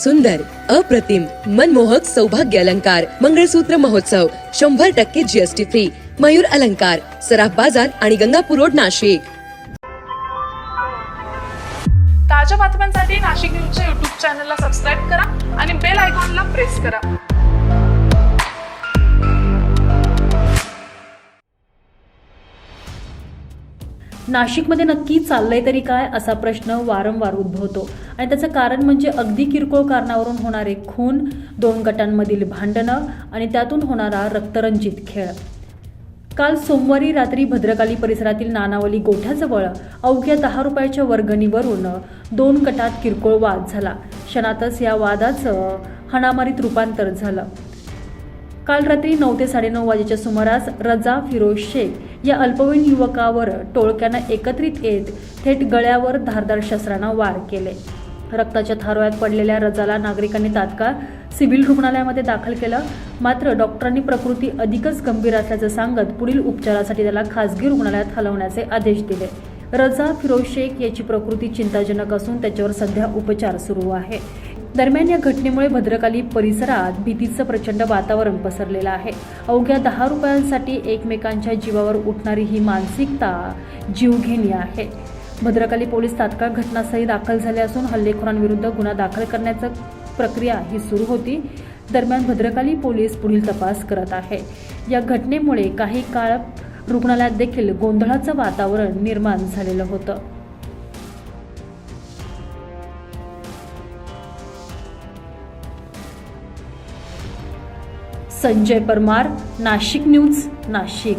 सुंदर अप्रतिम मनमोहक सौभाग्य अलंकार मंगळसूत्र महोत्सव शंभर टक्के जीएसटी फ्री मयूर अलंकार सराफ बाजार आणि गंगापूर रोड नाशिक. ताज्या बातम्यांसाठी नाशिक न्यूजच्या युट्यूब चॅनलला सबस्क्राईब करा आणि बेल आयकॉनला प्रेस करा. नाशिकमध्ये नक्की चाललंय तरी काय असा प्रश्न वारंवार उद्भवतो. आणि त्याचं कारण म्हणजे अगदी किरकोळ कारणावरून होणारे खून दोन गटांमधील भांडणं आणि त्यातून होणारा रक्तरंजित खेळ. काल सोमवारी रात्री भद्रकाली परिसरातील नानावली गोठ्याजवळ अवघ्या दहा रुपयाच्या वर्गणीवरून दोन गटात किरकोळ वाद झाला. क्षणातच या वादाचं हणामारीत रूपांतर झालं. काल रात्री नऊ ते साडेनऊ वाजेच्या सुमारास रजा फिरोज शेख या अल्पवयीन युवकावर टोळक्यानं एकत्रित येत थेट गळ्यावर धारदार शस्त्रानं वार केले. रक्ताच्या थारोळ्यात पडलेल्या रजाला नागरिकांनी तात्काळ सिव्हिल रुग्णालयामध्ये दाखल केलं. मात्र डॉक्टरांनी प्रकृती अधिकच गंभीर असल्याचं सांगत पुढील उपचारासाठी त्याला खासगी रुग्णालयात हलवण्याचे आदेश दिले. रजा फिरोज शेख याची प्रकृती चिंताजनक असून त्याच्यावर सध्या उपचार सुरू आहे. दरम्यान या घटनेमुळे भद्रकाली परिसरात भीतीचं प्रचंड वातावरण पसरलेलं आहे. अवघ्या दहा रुपयांसाठी एकमेकांच्या जीवावर उठणारी ही मानसिकता जीवघेणी आहे. भद्रकाली पोलीस तात्काळ घटनास्थळी दाखल झाले असून हल्लेखोरांविरुद्ध गुन्हा दाखल करण्याचं प्रक्रिया ही सुरू होती. दरम्यान भद्रकाली पोलीस पुढील तपास करत आहे. या घटनेमुळे काही काळ रुग्णालयात देखील गोंधळाचं वातावरण निर्माण झालेलं होतं. संजय परमार नाशिक न्यूज नाशिक.